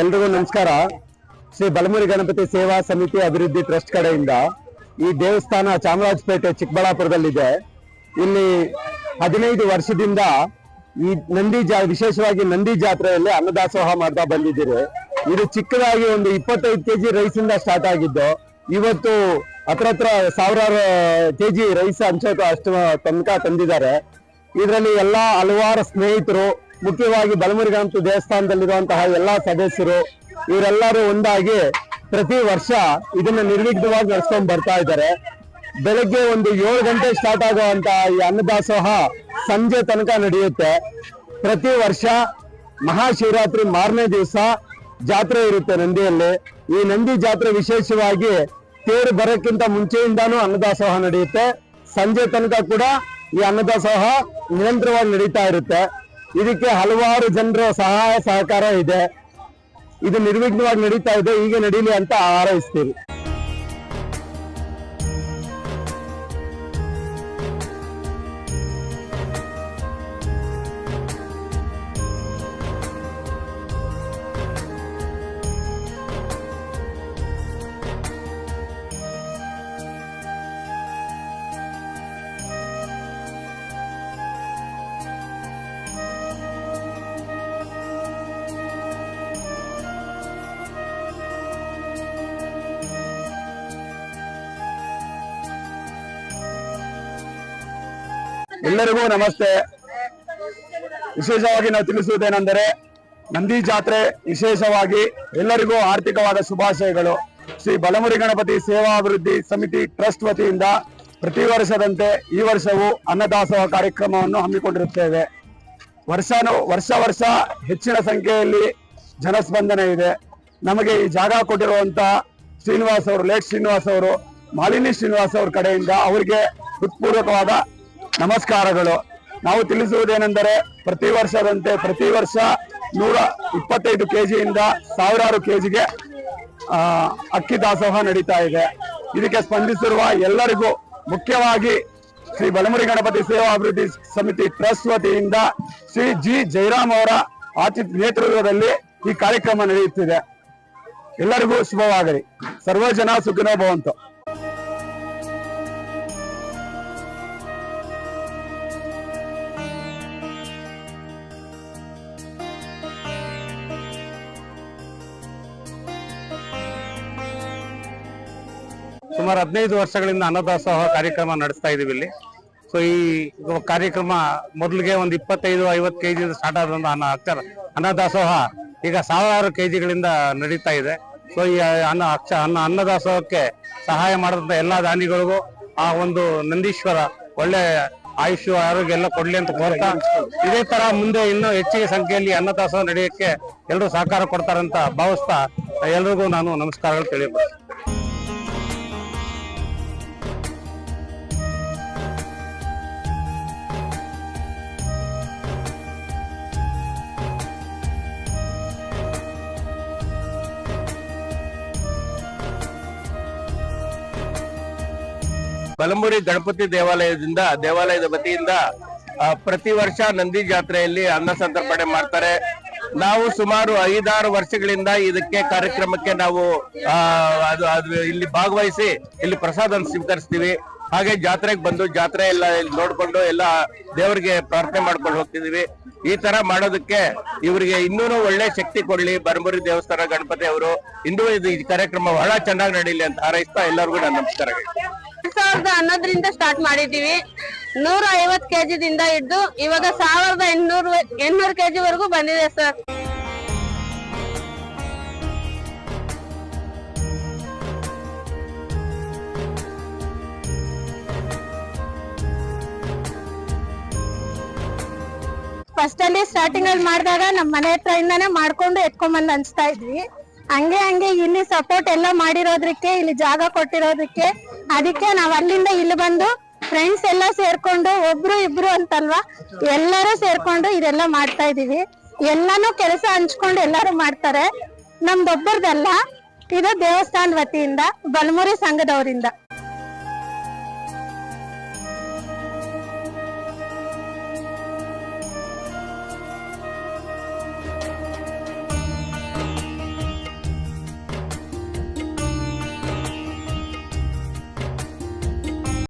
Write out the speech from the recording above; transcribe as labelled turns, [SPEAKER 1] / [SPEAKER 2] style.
[SPEAKER 1] ಎಲ್ರಿಗೂ ನಮಸ್ಕಾರ. ಶ್ರೀ ಬಲಮುರಿ ಗಣಪತಿ ಸೇವಾ ಸಮಿತಿ ಅಭಿವೃದ್ಧಿ ಟ್ರಸ್ಟ್ ಕಡೆಯಿಂದ ಈ ದೇವಸ್ಥಾನ ಚಾಮರಾಜಪೇಟೆ ಚಿಕ್ಕಬಳ್ಳಾಪುರದಲ್ಲಿದೆ. ಇಲ್ಲಿ ಹದಿನೈದು ವರ್ಷದಿಂದ ಈ ನಂದಿ ಜಾ, ವಿಶೇಷವಾಗಿ ನಂದಿ ಜಾತ್ರೆಯಲ್ಲಿ ಅನ್ನದಾಸೋಹ ಮಾಡ್ತಾ ಬಂದಿದ್ದೀರಿ. ಇದು ಚಿಕ್ಕದಾಗಿ ಒಂದು ಇಪ್ಪತ್ತೈದು ಕೆಜಿ ರೈಸ್ ಇಂದ ಸ್ಟಾರ್ಟ್ ಆಗಿದ್ದು, ಇವತ್ತು ಹತ್ರ ಹತ್ರ ಸಾವಿರಾರು ಕೆಜಿ ರೈಸ್ ಅಂಶ ಅಷ್ಟು ತನಕ ತಂದಿದ್ದಾರೆ. ಇದರಲ್ಲಿ ಎಲ್ಲಾ ಹಲವಾರು ಸ್ನೇಹಿತರು ಮುಖ್ಯವಾಗಿ ಬಲಮುರಿಗಾಂತು ದೇವಸ್ಥಾನದಲ್ಲಿರುವಂತಹ ಎಲ್ಲಾ ಸದಸ್ಯರು, ಇವರೆಲ್ಲರೂ ಒಂದಾಗಿ ಪ್ರತಿ ವರ್ಷ ಇದನ್ನ ನಿರ್ವಿಘ್ನವಾಗಿ ನಡೆಸ್ಕೊಂಡ್ ಬರ್ತಾ ಇದ್ದಾರೆ. ಬೆಳಗ್ಗೆ ಒಂದು ಏಳು ಗಂಟೆ ಸ್ಟಾರ್ಟ್ ಆಗುವಂತ ಈ ಅನ್ನದಾಸೋಹ ಸಂಜೆ ತನಕ ನಡೆಯುತ್ತೆ. ಪ್ರತಿ ವರ್ಷ ಮಹಾಶಿವರಾತ್ರಿ ಮಾರನೇ ದಿವಸ ಜಾತ್ರೆ ಇರುತ್ತೆ ನಂದಿಯಲ್ಲಿ. ಈ ನಂದಿ ಜಾತ್ರೆ ವಿಶೇಷವಾಗಿ ತೇರು ಬರೋಕ್ಕಿಂತ ಮುಂಚೆಯಿಂದಾನು ಅನ್ನದಾಸೋಹ ನಡೆಯುತ್ತೆ. ಸಂಜೆ ತನಕ ಕೂಡ ಈ ಅನ್ನದಾಸೋಹ ನಿರಂತರವಾಗಿ ನಡೀತಾ ಇರುತ್ತೆ. ಇದಕ್ಕೆ ಹಲವಾರು ಜನರ ಸಹಾಯ ಸಹಕಾರ ಇದೆ. ಇದು ನಿರ್ವಿಘ್ನವಾಗಿ ನಡೀತಾ ಇದೆ. ಹೀಗೆ ನಡೀಲಿ ಅಂತ ಹಾರೈಸ್ತೀವಿ ಎಲ್ಲರಿಗೂ ನಮಸ್ತೆ. ವಿಶೇಷವಾಗಿ ನಾವು ತಿಳಿಸುವುದೇನೆಂದರೆ ನಂದಿ ಜಾತ್ರೆ ವಿಶೇಷವಾಗಿ ಎಲ್ಲರಿಗೂ ಆರ್ಥಿಕವಾದ ಶುಭಾಶಯಗಳು. ಶ್ರೀ ಬಲಮುರಿ ಗಣಪತಿ ಸೇವಾ ಅಭಿವೃದ್ಧಿ ಸಮಿತಿ ಟ್ರಸ್ಟ್ ವತಿಯಿಂದ ಪ್ರತಿ ವರ್ಷದಂತೆ ಈ ವರ್ಷವೂ ಅನ್ನದಾಸೋಹ ಕಾರ್ಯಕ್ರಮವನ್ನು ಹಮ್ಮಿಕೊಂಡಿರುತ್ತೇವೆ. ವರ್ಷಾನು, ವರ್ಷ ವರ್ಷ ಹೆಚ್ಚಿನ ಸಂಖ್ಯೆಯಲ್ಲಿ ಜನಸ್ಪಂದನೆ ಇದೆ. ನಮಗೆ ಈ ಜಾಗ ಕೊಟ್ಟಿರುವಂತ ಶ್ರೀನಿವಾಸ್ ಅವರು, ಲೇಟ್ ಶ್ರೀನಿವಾಸ್ ಅವರು, ಮಾಲಿನಿ ಶ್ರೀನಿವಾಸ್ ಅವ್ರ ಕಡೆಯಿಂದ ಅವರಿಗೆ ಹೃತ್ಪೂರ್ವಕವಾದ ನಮಸ್ಕಾರಗಳು. ನಾವು ತಿಳಿಸುವುದೇನೆಂದರೆ ಪ್ರತಿ ವರ್ಷದಂತೆ ಪ್ರತಿ ವರ್ಷ ನೂರ ಇಪ್ಪತ್ತೈದು ಕೆಜಿಯಿಂದ ಸಾವಿರಾರು ಕೆಜಿಗೆ ಅಕ್ಕಿ ದಾಸೋಹ ನಡೀತಾ ಇದೆ. ಇದಕ್ಕೆ ಸ್ಪಂದಿಸಿರುವ ಎಲ್ಲರಿಗೂ ಮುಖ್ಯವಾಗಿ ಶ್ರೀ ಬಲಮುರಿ ಗಣಪತಿ ಸೇವಾ ಅಭಿವೃದ್ಧಿ ಸಮಿತಿ ಟ್ರಸ್ಟ್ ವತಿಯಿಂದ ಶ್ರೀ ಜಿ ಜಯರಾಮ್ ಅವರ ಆತಿಥ್ಯ ನೇತೃತ್ವದಲ್ಲಿ ಈ ಕಾರ್ಯಕ್ರಮ ನಡೆಯುತ್ತಿದೆ. ಎಲ್ಲರಿಗೂ ಶುಭವಾಗಲಿ. ಸರ್ವ ಜನ ಸುಖಿನೋ ಭವಂತು.
[SPEAKER 2] ಸುಮಾರು ಹದಿನೈದು ವರ್ಷಗಳಿಂದ ಅನ್ನದಾಸೋಹ ಕಾರ್ಯಕ್ರಮ ನಡೆಸ್ತಾ ಇದೀವಿ ಇಲ್ಲಿ. ಸೊ ಈ ಕಾರ್ಯಕ್ರಮ ಮೊದಲಿಗೆ ಒಂದು ಇಪ್ಪತ್ತೈದು, ಐವತ್ತು ಕೆಜಿ ಸ್ಟಾರ್ಟ್ ಆದ ಅನ್ನ ಅಕ್ಷರ, ಅನ್ನದಾಸೋಹ ಈಗ ಸಾವಿರಾರು ಕೆಜಿಗಳಿಂದ ನಡೀತಾ ಇದೆ. ಸೊ ಈ ಅನ್ನ ಅಕ್ಷ, ಅನ್ನ ಅನ್ನದಾಸೋಹಕ್ಕೆ ಸಹಾಯ ಮಾಡಿದಂಥ ಎಲ್ಲಾ ದಾನಿಗಳಿಗೂ ಆ ಒಂದು ನಂದೀಶ್ವರ ಒಳ್ಳೆ ಆಯುಷ್, ಆರೋಗ್ಯ ಎಲ್ಲ ಕೊಡ್ಲಿ ಅಂತ ಕೋರ್ತಾ ಇದೇ ತರ ಮುಂದೆ ಇನ್ನೂ ಹೆಚ್ಚಿಗೆ ಸಂಖ್ಯೆಯಲ್ಲಿ ಅನ್ನದಾಸೋಹ ನಡೆಯಕ್ಕೆ ಎಲ್ಲರೂ ಸಹಕಾರ ಕೊಡ್ತಾರಂತ ಭಾವಿಸ್ತಾ ಎಲ್ರಿಗೂ ನಾನು ನಮಸ್ಕಾರಗಳು ತಿಳಿಯಬಹುದು
[SPEAKER 3] ಬಲಮುರಿ ಗಣಪತಿ ದೇವಾಲಯದಿಂದ, ದೇವಾಲಯದ ವತಿಯಿಂದ ಪ್ರತಿ ವರ್ಷ ನಂದಿ ಜಾತ್ರೆಯಲ್ಲಿ ಅನ್ನ ಸಂತರ್ಪಣೆ ಮಾಡ್ತಾರೆ. ನಾವು ಸುಮಾರು ಐದಾರು ವರ್ಷಗಳಿಂದ ಇದಕ್ಕೆ ಕಾರ್ಯಕ್ರಮಕ್ಕೆ ನಾವು ಅದು ಅದು ಇಲ್ಲಿ ಭಾಗವಹಿಸಿ ಇಲ್ಲಿ ಪ್ರಸಾದ ಸ್ವೀಕರಿಸ್ತೀವಿ. ಹಾಗೆ ಜಾತ್ರೆಗೆ ಬಂದು ಜಾತ್ರೆ ಎಲ್ಲ ನೋಡ್ಕೊಂಡು ಎಲ್ಲ ದೇವರಿಗೆ ಪ್ರಾರ್ಥನೆ ಮಾಡ್ಕೊಂಡು ಹೋಗ್ತಿದೀವಿ ಈ ತರ ಮಾಡೋದಕ್ಕೆ ಇವರಿಗೆ ಇನ್ನೂ ಒಳ್ಳೆ ಶಕ್ತಿ ಕೊಡ್ಲಿ ಬರಮುರಿ ದೇವಸ್ಥಾನ ಗಣಪತಿ ಅವರು. ಇಂದು ಇದು ಕಾರ್ಯಕ್ರಮ ಬಹಳ ಚೆನ್ನಾಗಿ ನಡೀಲಿ ಅಂತ ಹಾರೈಸ್ತಾ ಎಲ್ಲರಿಗೂ ನನ್ನ
[SPEAKER 4] ನಮಸ್ಕಾರ. ಸಾವಿರದ ಹನ್ನೊಂದರಿಂದ ಸ್ಟಾರ್ಟ್ ಮಾಡಿದೀವಿ ನೂರ ಐವತ್ ಕೆಜಿದಿಂದ ಹಿಡ್ದು ಇವಾಗ ಸಾವಿರದ ಎಂಟುನೂರು ಎಂಟುನೂರು ಕೆಜಿ ವರೆಗೂ ಬಂದಿದೆ ಸರ್. ಫಸ್ಟ್ ಅಲ್ಲಿ ಸ್ಟಾರ್ಟಿಂಗ್ ಅಲ್ಲಿ ಮಾಡಿದಾಗ ನಮ್ಮ ಮನೆ ಹತ್ರ ಇಂದಾನೆ ಮಾಡ್ಕೊಂಡು ಎತ್ಕೊಂಬಂದ್ ಹಂಚ್ತಾ ಇದ್ವಿ. ಹಂಗೆ ಹಂಗೆ ಇಲ್ಲಿ ಸಪೋರ್ಟ್ ಎಲ್ಲ ಮಾಡಿರೋದಕ್ಕೆ ಇಲ್ಲಿ ಜಾಗ ಕೊಟ್ಟಿರೋದಕ್ಕೆ ಅದಕ್ಕೆ ನಾವ್ ಅಲ್ಲಿಂದ ಇಲ್ಲಿ ಬಂದು ಫ್ರೆಂಡ್ಸ್ ಎಲ್ಲ ಸೇರ್ಕೊಂಡು ಒಬ್ರು ಇಬ್ರು ಅಂತಲ್ವಾ, ಎಲ್ಲರೂ ಸೇರ್ಕೊಂಡು ಇದೆಲ್ಲ ಮಾಡ್ತಾ ಇದೀವಿ ಎಲ್ಲಾನು ಕೆಲಸ ಹಂಚ್ಕೊಂಡು ಎಲ್ಲಾರು ಮಾಡ್ತಾರೆ. ನಮ್ದೊಬ್ಬರದಲ್ಲ ಇದು ದೇವಸ್ಥಾನ ವತಿಯಿಂದ, ಬಲಮುರಿ ಸಂಘದವರಿಂದ.